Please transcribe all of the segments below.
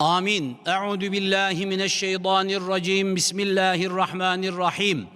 آمين. أعوذ بالله من الشيطان الرجيم. بسم الله الرحمن الرحيم.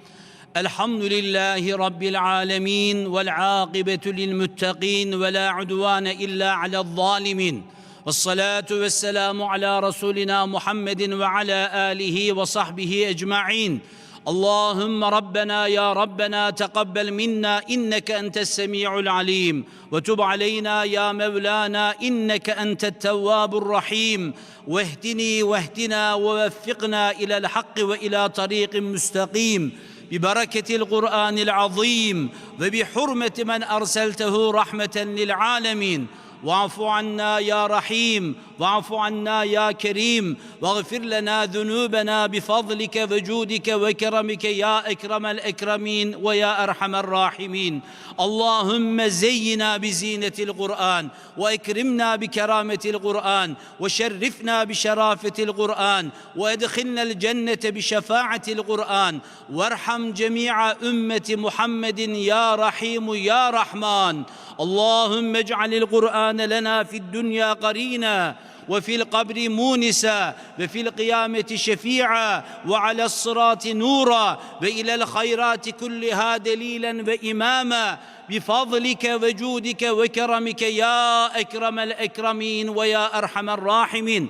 الحمد لله رب العالمين والعاقبة للمتقين ولا عدوان إلا على الظالمين. والصلاة والسلام على رسولنا محمد وعلى آله وصحبه أجمعين. اللهم ربنا يا ربنا تقبل منا إنك أنت السميع العليم وتب علينا يا مولانا إنك أنت التواب الرحيم واهدني واهدنا ووفقنا إلى الحق وإلى طريق مستقيم ببركة القرآن العظيم وبحرمة من أرسلته رحمة للعالمين واعف عنا يا رحيم واعف عنا يا كريم. واغفر لنا ذنوبنا بفضلك وجودك وكرمك يا أكرم الأكرمين ويا أرحم الراحمين. اللهم زينا بزينة القرآن وأكرمنا بكرامة القرآن وشرفنا بشرافة القرآن وأدخلنا الجنة بشفاعة القرآن. وارحم جميع أمة محمد يا رحيم يا رحمن. اللهم اجعل القرآن لنا في الدنيا قرينا وفي القبر مونسا وفي القيامة شفيعا وعلى الصراط نورا وإلى الخيرات كلها دليلا وإماما بفضلك وجودك وكرمك يا أكرم الأكرمين ويا أرحم الراحمين.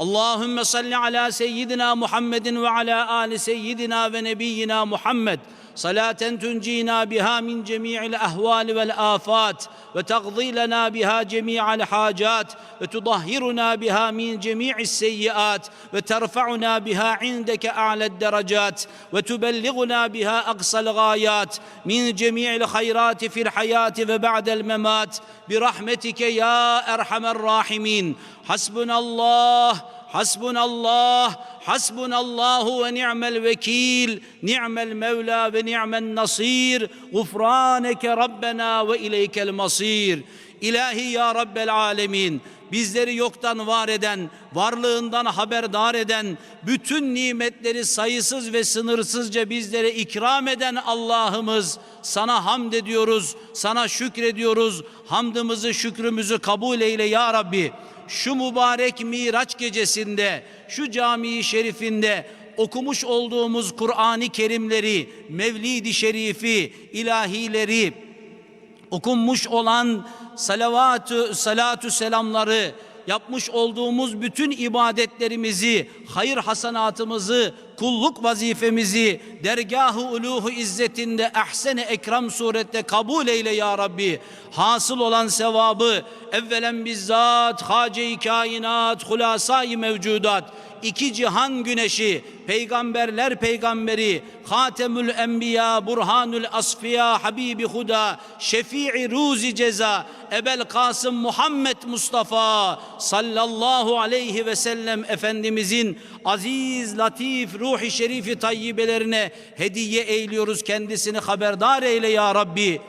اللهم صل على سيدنا محمد وعلى آل سيدنا ونبينا محمد. صلاة تنجينا بها من جميع الأهوال والآفات وتقضي لنا بها جميع الحاجات وتطهرنا بها من جميع السيئات وترفعنا بها عندك أعلى الدرجات وتبلغنا بها أقصى الغايات. من جميع الخيرات في الحياة وبعد الممات برحمتك يا أرحم الراحمين. حسبنا الله Hasbunallah, hasbunallahu ve ni'mel vekil, ni'mel mevla ve ni'men nasir, gufraneke rabbena ve ileykel masir. İlahi ya Rabbel alemin, bizleri yoktan var eden, varlığından haberdar eden, bütün nimetleri sayısız ve sınırsızca bizlere ikram eden Allah'ımız, sana hamd ediyoruz, sana şükrediyoruz, hamdımızı, şükrümüzü kabul eyle ya Rabbi şu mübarek Miraç gecesinde, şu cami şerifinde okumuş olduğumuz Kur'an-ı Kerimleri, Mevlid-i Şerifi, ilahileri, okunmuş olan salavatü, salatu selamları, yapmış olduğumuz bütün ibadetlerimizi, hayır hasanatımızı, kulluk vazifemizi dergah-ı uluhu izzetinde ahsen-i ekram surette kabul eyle ya Rabbi. Hasıl olan sevabı evvelen bizzat hace-i kainat, hulasai mevcudat, iki cihan güneşi, peygamberler peygamberi, Hatemül Enbiya, Burhanül Asfiya, Habibi Huda, Şefii Ruzi Ceza, Ebel Kasım Muhammed Mustafa sallallahu aleyhi ve sellem Efendimizin aziz, latif, ruhi şerifi tayyibelerine hediye eyliyoruz kendisini haberdar eyle ya Rabbi.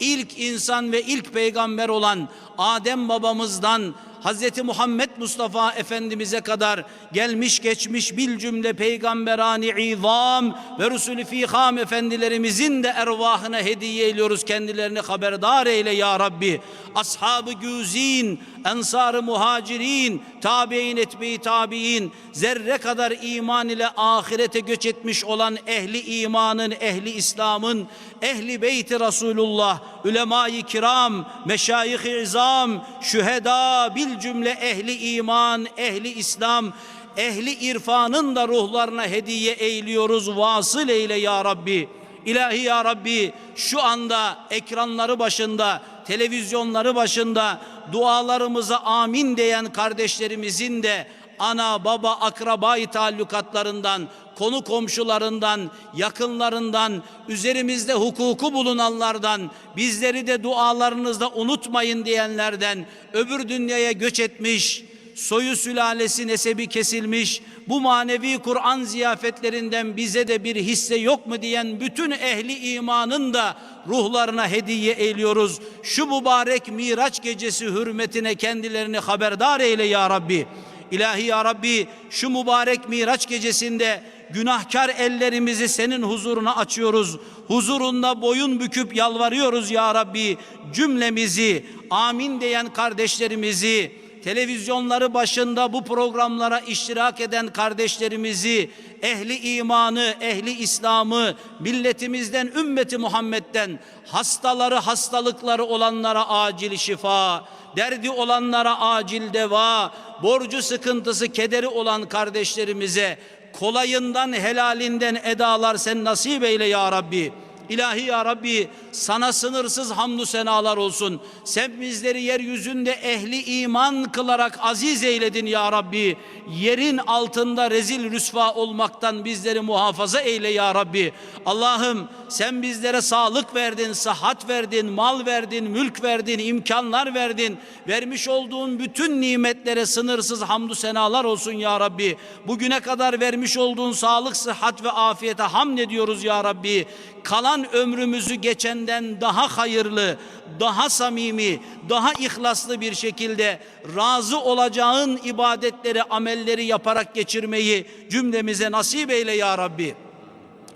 İlk insan ve ilk peygamber olan Adem babamızdan Hz. Muhammed Mustafa Efendimiz'e kadar gelmiş geçmiş bil cümle peygamberani izam ve Resulü fiham efendilerimizin de ervahına hediye ediyoruz kendilerini haberdar eyle ya Rabbi. Ashab-ı güzin, ensar-ı muhacirin, tabi'in etmeyi tabi'in, zerre kadar iman ile ahirete göç etmiş olan ehli imanın, ehli İslam'ın, ehli beyti Resulullah, ulema-i kiram, meşayih-i izam, şüheda, bil cümle ehli iman, ehli İslam, ehli irfanın da ruhlarına hediye eyliyoruz. Vasıl eyle ya Rabbi. İlahi ya Rabbi şu anda ekranları başında, televizyonları başında dualarımıza amin diyen kardeşlerimizin de ana baba akrabayı taallukatlarından, konu komşularından, yakınlarından, üzerimizde hukuku bulunanlardan, bizleri de dualarınızda unutmayın diyenlerden, öbür dünyaya göç etmiş, soyu sülalesi nesebi kesilmiş, bu manevi Kur'an ziyafetlerinden bize de bir hisse yok mu diyen bütün ehli imanın da ruhlarına hediye eyliyoruz. Şu mübarek Miraç gecesi hürmetine kendilerini haberdar eyle ya Rabbi. İlahi ya Rabbi şu mübarek Miraç gecesinde günahkar ellerimizi senin huzuruna açıyoruz. Huzurunda boyun büküp yalvarıyoruz ya Rabbi. Cümlemizi, amin diyen kardeşlerimizi, televizyonları başında bu programlara iştirak eden kardeşlerimizi, ehli imanı, ehli İslam'ı, milletimizden, ümmeti Muhammed'den hastaları, hastalıkları olanlara acil şifa, derdi olanlara acil deva, borcu sıkıntısı, kederi olan kardeşlerimize kolayından, helalinden edalar sen nasip eyle ya Rabbi. İlahi ya Rabbi sana sınırsız hamdü senalar olsun. Sen bizleri yeryüzünde ehli iman kılarak aziz eyledin ya Rabbi. Yerin altında rezil rüsva olmaktan bizleri muhafaza eyle ya Rabbi. Allah'ım sen bizlere sağlık verdin, sıhhat verdin, mal verdin, mülk verdin, imkanlar verdin. Vermiş olduğun bütün nimetlere sınırsız hamdü senalar olsun ya Rabbi. Bugüne kadar vermiş olduğun sağlık, sıhhat ve afiyete hamd ediyoruz ya Rabbi. Kalan ömrümüzü geçenden daha hayırlı, daha samimi, daha ihlaslı bir şekilde razı olacağın ibadetleri, amelleri yaparak geçirmeyi cümlemize nasip eyle ya Rabbi.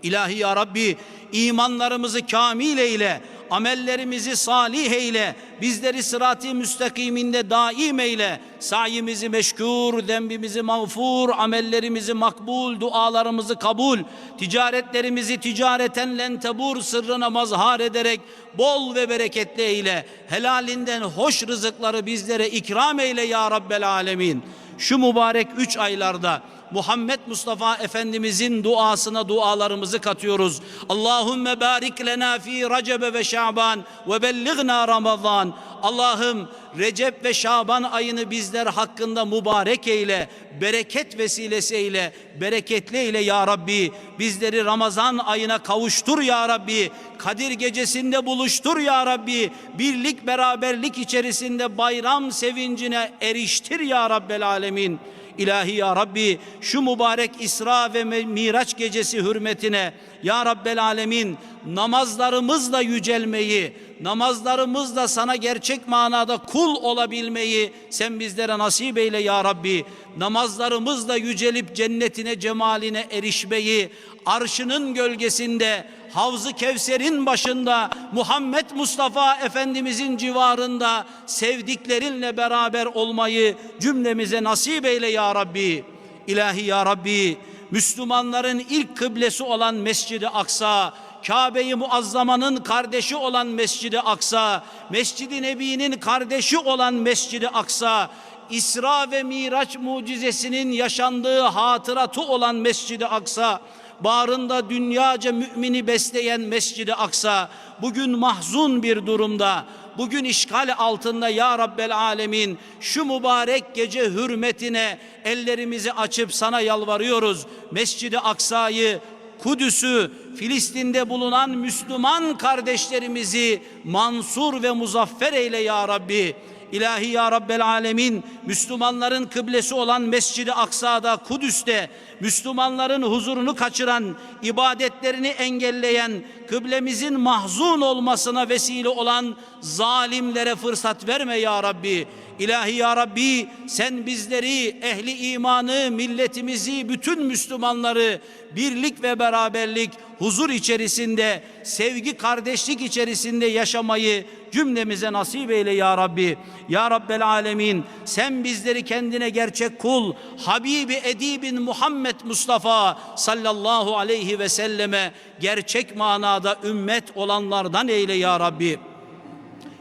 İlahi ya Rabbi imanlarımızı kamil eyle, amellerimizi salih eyle, bizleri sırat-ı müstakiminde daim eyle, sayimizi meşkur, dembimizi mağfur, amellerimizi makbul, dualarımızı kabul, ticaretlerimizi ticareten lentebur sırrına mazhar ederek bol ve bereketli eyle, helalinden hoş rızıkları bizlere ikram eyle ya Rabbel Alemin. Şu mübarek üç aylarda Muhammed Mustafa Efendimizin duasına dualarımızı katıyoruz. Allahümme barik lena fi Recep ve Şaban ve belligna Ramazan. Allah'ım Recep ve Şaban ayını bizler hakkında mübarek eyle, bereket vesilesi eyle, bereketli eyle ya Rabbi. Bizleri Ramazan ayına kavuştur ya Rabbi. Kadir gecesinde buluştur ya Rabbi. Birlik beraberlik içerisinde bayram sevincine eriştir ya Rabbel Alemin. İlahi ya Rabbi şu mübarek İsra ve Miraç gecesi hürmetine ya Rabbel Alemin namazlarımızla yücelmeyi, namazlarımızla sana gerçek manada kul olabilmeyi sen bizlere nasip eyle ya Rabbi. Namazlarımızla yücelip cennetine cemaline erişmeyi, arşının gölgesinde, Havzı Kevser'in başında, Muhammed Mustafa Efendimizin civarında sevdiklerinle beraber olmayı cümlemize nasip eyle ya Rabbi. İlahi ya Rabbi, Müslümanların ilk kıblesi olan Mescid-i Aksa, Kabe-i Muazzama'nın kardeşi olan Mescid-i Aksa, Mescid-i Nebi'nin kardeşi olan Mescid-i Aksa, İsra ve Miraç mucizesinin yaşandığı hatıratı olan Mescid-i Aksa, bağrında dünyaca mümini besleyen Mescid-i Aksa bugün mahzun bir durumda. Bugün işgal altında ya Rabbel Alemin şu mübarek gece hürmetine ellerimizi açıp sana yalvarıyoruz. Mescid-i Aksa'yı Kudüs'ü, Filistin'de bulunan Müslüman kardeşlerimizi mansur ve muzaffer eyle ya Rabbi. İlahi ya Rabbel Alemin Müslümanların kıblesi olan Mescid-i Aksa'da Kudüs'te Müslümanların huzurunu kaçıran ibadetlerini engelleyen kıblemizin mahzun olmasına vesile olan zalimlere fırsat verme ya Rabbi. İlahi ya Rabbi sen bizleri ehli imanı milletimizi bütün Müslümanları birlik ve beraberlik huzur içerisinde sevgi kardeşlik içerisinde yaşamayı cümlemize nasip eyle ya Rabbi. Ya Rabbel Alemin sen bizleri kendine gerçek kul Habibi Edibin Muhammed Mustafa sallallahu aleyhi ve selleme gerçek manada ümmet olanlardan eyle ya Rabbi.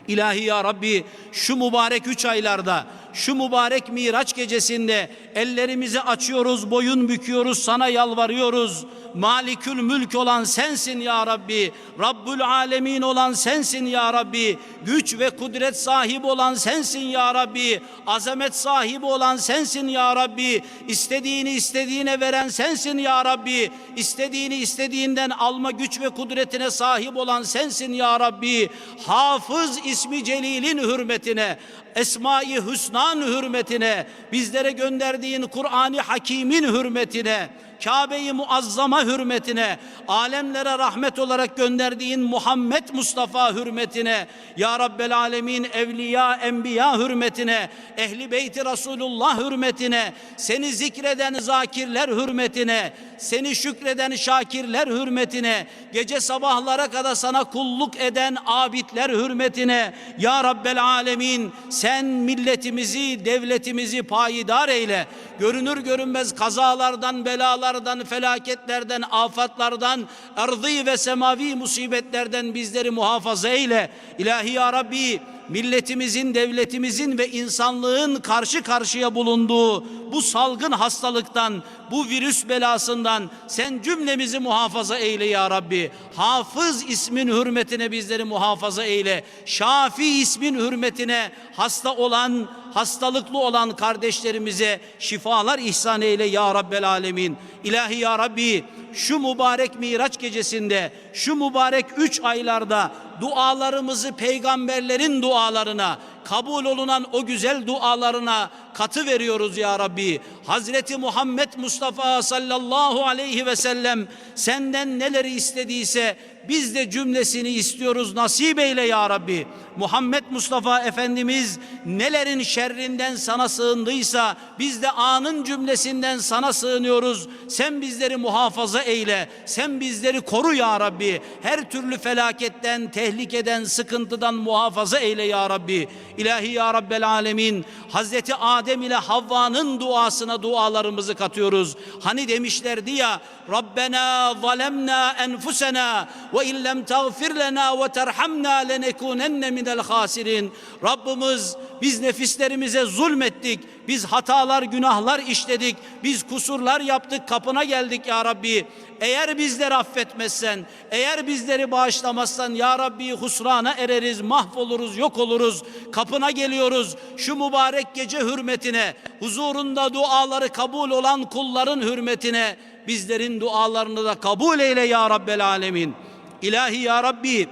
İlahi ya Rabbi şu mübarek üç aylarda şu mübarek Miraç gecesinde ellerimizi açıyoruz, boyun büküyoruz, sana yalvarıyoruz. Malikül mülk olan sensin ya Rabbi. Rabbül alemin olan sensin ya Rabbi. Güç ve kudret sahibi olan sensin ya Rabbi. Azamet sahibi olan sensin ya Rabbi. İstediğini istediğine veren sensin ya Rabbi. İstediğini istediğinden alma güç ve kudretine sahip olan sensin ya Rabbi. Hafız ismi celilin hürmetine, Esma-i Hüsnan hürmetine, bizlere gönderdiğin Kur'an-ı Hakim'in hürmetine Kabe-i Muazzama hürmetine, alemlere rahmet olarak gönderdiğin Muhammed Mustafa hürmetine, Ya Rabbel Alemin evliya, enbiya hürmetine, ehli beyti Resulullah hürmetine, seni zikreden zakirler hürmetine, seni şükreden şakirler hürmetine, gece sabahlara kadar sana kulluk eden abidler hürmetine, Ya Rabbel Alemin sen milletimizi, devletimizi payidar eyle. Görünür görünmez kazalardan, belalardan, felaketlerden, afatlardan, ardı ve semavi musibetlerden bizleri muhafaza eyle. İlahi Ya Rabbi milletimizin, devletimizin ve insanlığın karşı karşıya bulunduğu bu salgın hastalıktan, bu virüs belasından sen cümlemizi muhafaza eyle ya Rabbi. Hafız ismin hürmetine bizleri muhafaza eyle. Şafi ismin hürmetine hasta olan, hastalıklı olan kardeşlerimize şifalar ihsan eyle ya Rabbel Alemin. İlahi ya Rabbi şu mübarek Miraç gecesinde, şu mübarek üç aylarda dualarımızı peygamberlerin dualarına, kabul olunan o güzel dualarına katı veriyoruz ya Rabbi. Hazreti Muhammed Mustafa sallallahu aleyhi ve sellem senden neleri istediyse biz de cümlesini istiyoruz nasip eyle ya Rabbi. Muhammed Mustafa Efendimiz nelerin şerrinden sana sığındıysa biz de anın cümlesinden sana sığınıyoruz. Sen bizleri muhafaza eyle. Sen bizleri koru ya Rabbi. Her türlü felaketten, tehlikeden, sıkıntıdan muhafaza eyle ya Rabbi. İlahi ya Rabbel Alemin. Hazreti Adem ile Havva'nın duasına dualarımızı katıyoruz. Hani demişlerdi ya Rabbena zalemna enfusena ve illem tağfir lena ve terhamna lenekunenne minel hasirin. Rabbimiz biz nefislerimize zulmettik. Biz hatalar, günahlar işledik. Biz kusurlar yaptık. Kapına geldik ya Rabbi. Eğer bizleri affetmezsen, eğer bizleri bağışlamazsan ya Rabbi husrana ereriz, mahvoluruz, yok oluruz. Kapına geliyoruz. Şu mübarek gece hürmetine, huzurunda duaları kabul olan kulların hürmetine bizlerin dualarını da kabul eyle ya Rabbel Alemin. İlahi ya Rabbi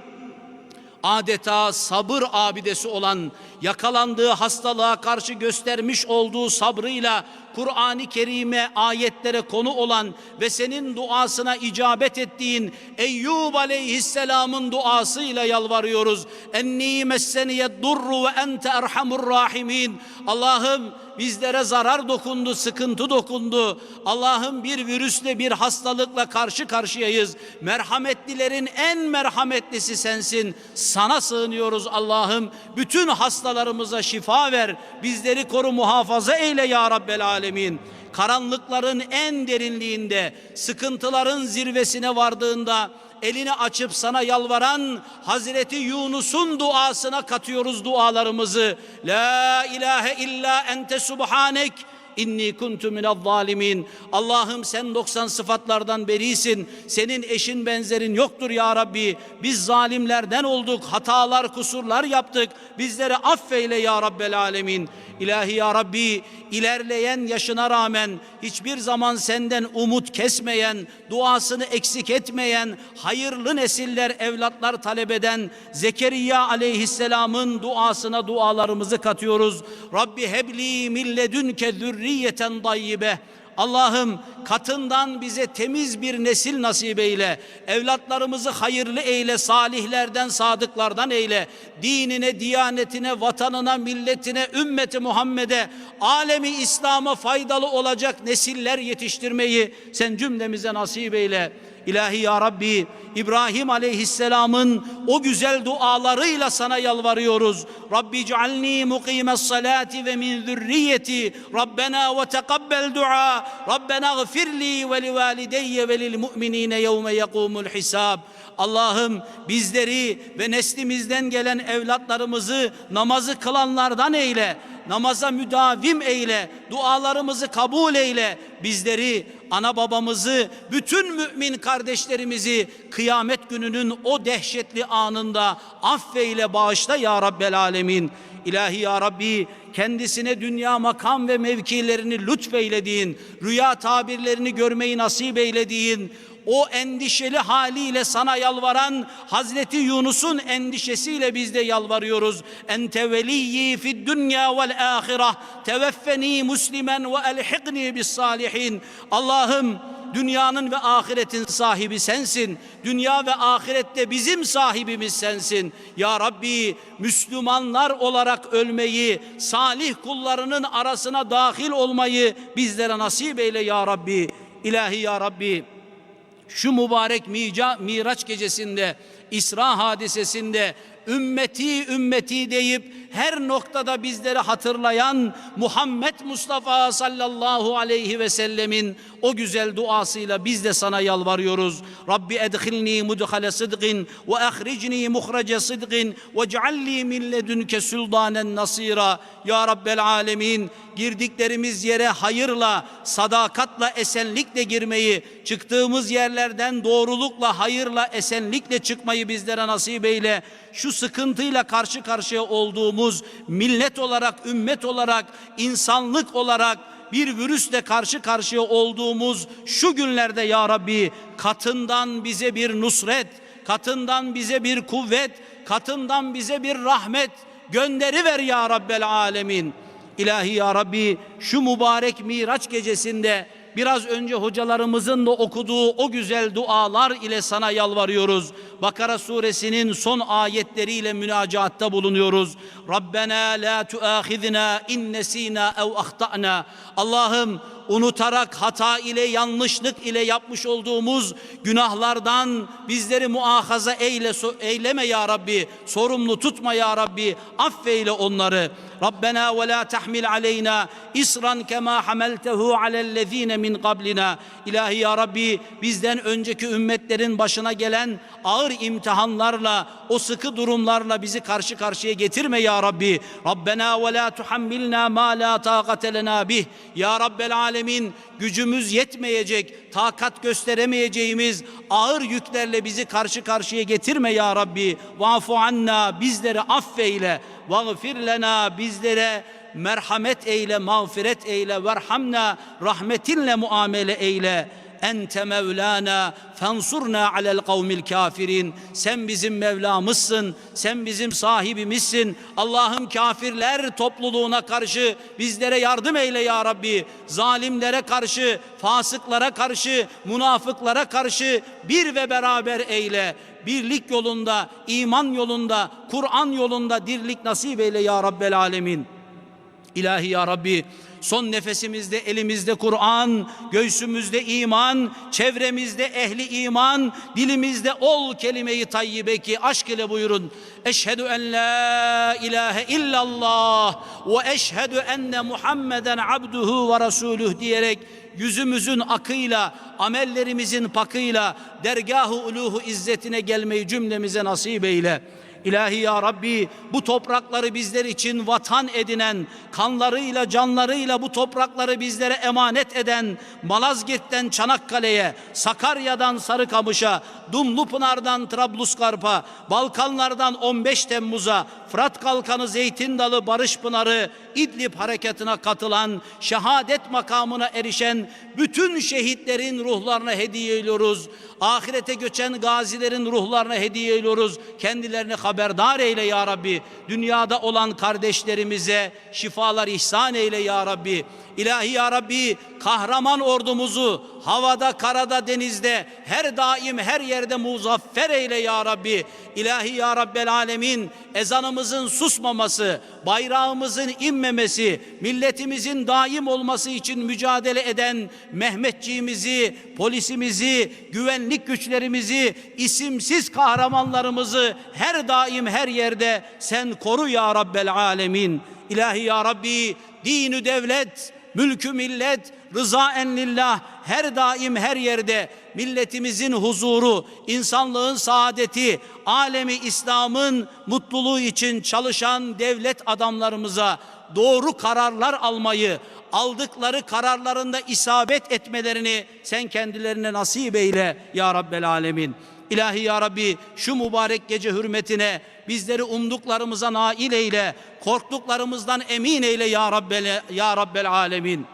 adeta sabır abidesi olan yakalandığı hastalığa karşı göstermiş olduğu sabrıyla Kur'an-ı Kerim'e ayetlere konu olan ve senin duasına icabet ettiğin Eyyub aleyhisselamın duasıyla yalvarıyoruz. Enni messeniyed durru ve ente erhamur rahimin. Allah'ım bizlere zarar dokundu, sıkıntı dokundu. Allah'ım bir virüsle, bir hastalıkla karşı karşıyayız. Merhametlilerin en merhametlisi sensin. Sana sığınıyoruz Allah'ım. Bütün hastalarımıza şifa ver. Bizleri koru, muhafaza eyle ya Rabbel Alemin karanlıkların en derinliğinde, sıkıntıların zirvesine vardığında elini açıp sana yalvaran Hazreti Yunus'un duasına katıyoruz dualarımızı. La ilahe illa ente subhanek İnni kuntu minel zalimin. Allah'ım sen 90 sıfatlardan berisin. Senin eşin benzerin yoktur ya Rabbi. Biz zalimlerden olduk. Hatalar, kusurlar yaptık. Bizleri affeyle ya Rabbel alemin. İlahi ya Rabbi ilerleyen yaşına rağmen hiçbir zaman senden umut kesmeyen, duasını eksik etmeyen, hayırlı nesiller, evlatlar talep eden Zekeriya aleyhisselamın duasına dualarımızı katıyoruz. Rabbi hebli milledünke zürriyeten dayyibe. Allah'ım katından bize temiz bir nesil nasip eyle. Evlatlarımızı hayırlı eyle, salihlerden, sadıklardan eyle. Dinine, diyanetine, vatanına, milletine, ümmeti Muhammed'e, alemi İslam'a faydalı olacak nesiller yetiştirmeyi sen cümlemize nasip eyle. İlahi ya Rabbi İbrahim aleyhisselamın o güzel dualarıyla sana yalvarıyoruz. Rabbi cealni mukimes salati ve min zürriyeti. Rabbena ve tekabbel dua. Rabbena gfirli ve li valideyye ve lil mu'minine yevme yekumul hisab. Allah'ım bizleri ve neslimizden gelen evlatlarımızı namazı kılanlardan eyle namaza müdavim eyle, dualarımızı kabul eyle. Bizleri, ana babamızı, bütün mümin kardeşlerimizi kıyamet gününün o dehşetli anında affeyle bağışla ya Rabbel Alemin. İlahi ya Rabbi kendisine dünya makam ve mevkilerini lütfeylediğin, rüya tabirlerini görmeyi nasip eylediğin, o endişeli haliyle sana yalvaran Hazreti Yunus'un endişesiyle biz de yalvarıyoruz. Ente veliyyi fid dünya vel ahireh. Teveffeni muslimen ve elhiqni bis salihin. Allah'ım dünyanın ve ahiretin sahibi sensin. Dünya ve ahirette bizim sahibimiz sensin. Ya Rabbi Müslümanlar olarak ölmeyi, salih kullarının arasına dahil olmayı bizlere nasip eyle ya Rabbi. İlahi ya Rabbi şu mübarek Miraç gecesinde, İsra hadisesinde ümmeti ümmeti deyip her noktada bizleri hatırlayan Muhammed Mustafa sallallahu aleyhi ve sellemin o güzel duasıyla biz de sana yalvarıyoruz. Rabbi edhilni mudhale sıdgin ve ahricni muhrece sıdgin ve cealli min ledünke sultanen nasira. Ya Rabbel alemin girdiklerimiz yere hayırla, sadakatla, esenlikle girmeyi, çıktığımız yerlerden doğrulukla, hayırla, esenlikle çıkmayı bizlere nasip eyle. Şu sıkıntıyla karşı karşıya olduğumuz millet olarak, ümmet olarak, insanlık olarak bir virüsle karşı karşıya olduğumuz şu günlerde ya Rabbi katından bize bir nusret, katından bize bir kuvvet, katından bize bir rahmet gönderi ver ya Rabbel alemin. İlahi ya Rabbi şu mübarek Miraç gecesinde biraz önce hocalarımızın da okuduğu o güzel dualar ile sana yalvarıyoruz. Bakara suresinin son ayetleriyle münacaatta bulunuyoruz. Rabbena la tuahizna in nesina ev ahtana. Allah'ım unutarak hata ile yanlışlık ile yapmış olduğumuz günahlardan bizleri muahaza eyle eyleme ya Rabbi. Sorumlu tutma ya Rabbi. Affeyle onları. Rabbena ve la tahmil aleyna isran kema hameltehu alellezine min qablina. İlahi ya Rabbi bizden önceki ümmetlerin başına gelen ağır imtihanlarla o sıkı durumlarla bizi karşı karşıya getirme ya Rabbi. Rabbena ve la tuhammilna ma la taqate lena bih. Ya Rabbel alemin gücümüz yetmeyecek, takat gösteremeyeceğimiz ağır yüklerle bizi karşı karşıya getirme ya Rabbi. Vafu anna bizleri affeyle. Vagfir lena bizlere merhamet eyle, mağfiret eyle, verhamna rahmetinle muamele eyle. Ente Mevlana fansurna alel kavmil kafirin. Sen bizim Mevlamızsın. Sen bizim sahibimizsin. Allah'ım kafirler topluluğuna karşı bizlere yardım eyle ya Rabbi. Zalimlere karşı, fasıklara karşı, münafıklara karşı bir ve beraber eyle birlik yolunda, iman yolunda, Kur'an yolunda dirlik nasip eyle ya Rabbel Alemin. İlahi ya Rabbi son nefesimizde elimizde Kur'an, göğsümüzde iman, çevremizde ehli iman, dilimizde ol kelime-i tayyibe ki aşk ile buyurun. Eşhedü en la ilahe illallah ve eşhedü enne Muhammeden abduhu ve resuluh diyerek yüzümüzün akıyla, amellerimizin pakıyla dergah-ı uluhu izzetine gelmeyi cümlemize nasip eyle. İlahi ya Rabbi bu toprakları bizler için vatan edinen, kanlarıyla canlarıyla bu toprakları bizlere emanet eden Malazgirt'ten Çanakkale'ye, Sakarya'dan Sarıkamış'a, Dumlupınar'dan Trablusgarp'a, Balkanlardan 15 Temmuz'a, Fırat Kalkanı, Zeytin Dalı, Barış Pınarı, İdlib harekatına katılan, şehadet makamına erişen bütün şehitlerin ruhlarına hediye ediyoruz. Ahirete göçen gazilerin ruhlarına hediye ediyoruz. Kendilerini haberdar eyle ya Rabbi. Dünyada olan kardeşlerimize şifalar ihsan eyle ya Rabbi. İlahi ya Rabbi kahraman ordumuzu havada, karada, denizde her daim her yerde muzaffer eyle ya Rabbi. İlahi ya Rabbel alemin ezanımızın susmaması, bayrağımızın inmemesi, milletimizin daim olması için mücadele eden Mehmetçiğimizi, polisimizi, güvenlik güçlerimizi, isimsiz kahramanlarımızı her daim her yerde sen koru ya Rabbel alemin. İlahi ya Rabbi dinü devlet, mülkü millet, rızaen lillah her daim her yerde milletimizin huzuru, insanlığın saadeti, alemi İslam'ın mutluluğu için çalışan devlet adamlarımıza doğru kararlar almayı, aldıkları kararlarında isabet etmelerini sen kendilerine nasip eyle ya Rabbel Alemin. İlahi ya Rabbi şu mübarek gece hürmetine bizleri umduklarımıza nail eyle, korktuklarımızdan emin eyle ya Rabbel, ya Rabbel Alemin.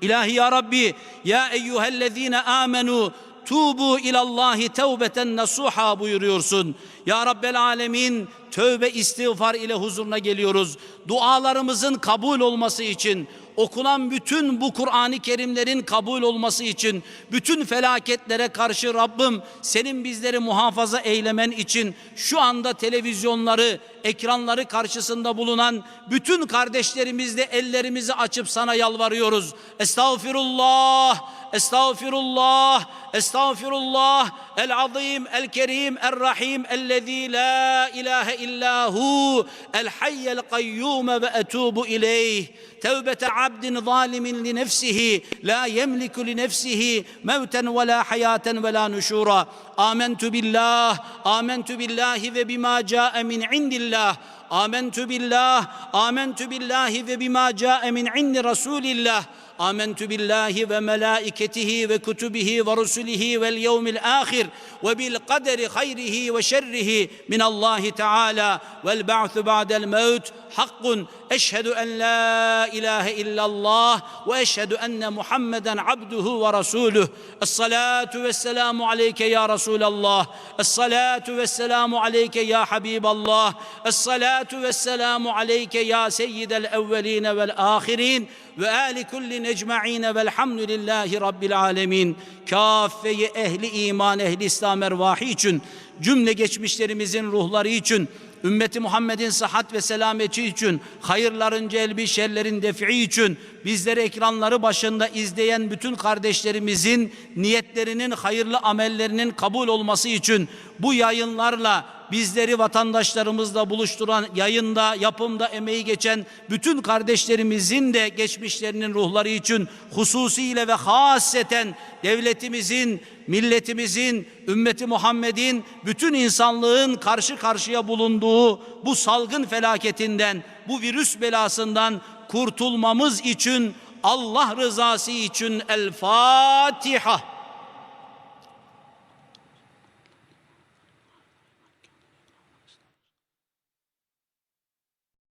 İlahi ya Rabbi ya eyyühellezine amenu tubu ilallahi tevbeten nasuha buyuruyorsun. Ya Rabbel Alemin tövbe istiğfar ile huzuruna geliyoruz. Dualarımızın kabul olması için, okunan bütün bu Kur'an-ı Kerimlerin kabul olması için, bütün felaketlere karşı Rabbim senin bizleri muhafaza eylemen için şu anda televizyonları, ekranları karşısında bulunan bütün kardeşlerimizle ellerimizi açıp sana yalvarıyoruz. Estağfirullah, estağfirullah, estağfirullah, el azim, el kerim, el rahim, ellezî la ilahe illahu, el hayyel kayyume ve etubu ileyh. توبة عبد ظالم لنفسه لا يملك لنفسه موتا ولا حياة ولا نشورا. آمنت بالله آمنت بالله وبما جاء من عند الله. آمنت بالله آمنت بالله وبما جاء من عند رسول الله. آمنت بالله وملائكته وكتبه ورسله واليوم الآخر وبالقدر خيره وشره من الله تعالى. والبعث بعد الموت حق Eşhedü en la ilahe illallah ve eşhedü enne Muhammeden abduhu ve rasuluh. Es-salatu ve selamu aleyke ya Resulallah. Es-salatu ve selamu aleyke ya Habiballah. Es-salatu ve selamu aleyke ya seyyidel evveline vel ahirin ve ali kullin ecma'in velhamdülillahi rabbil alemin. Kafeyi ehli iman, ehli İslam için, cümle geçmişlerimizin ruhları için, ümmeti Muhammed'in sıhhat ve selameti için, hayırların celbi, şerlerin defi için, bizleri ekranları başında izleyen bütün kardeşlerimizin niyetlerinin, hayırlı amellerinin kabul olması için bu yayınlarla bizleri vatandaşlarımızla buluşturan yayında, yapımda emeği geçen bütün kardeşlerimizin de geçmişlerinin ruhları için hususiyle ve haseten devletimizin, milletimizin, ümmeti Muhammed'in, bütün insanlığın karşı karşıya bulunduğu bu salgın felaketinden, bu virüs belasından kurtulmamız için Allah rızası için El Fatiha.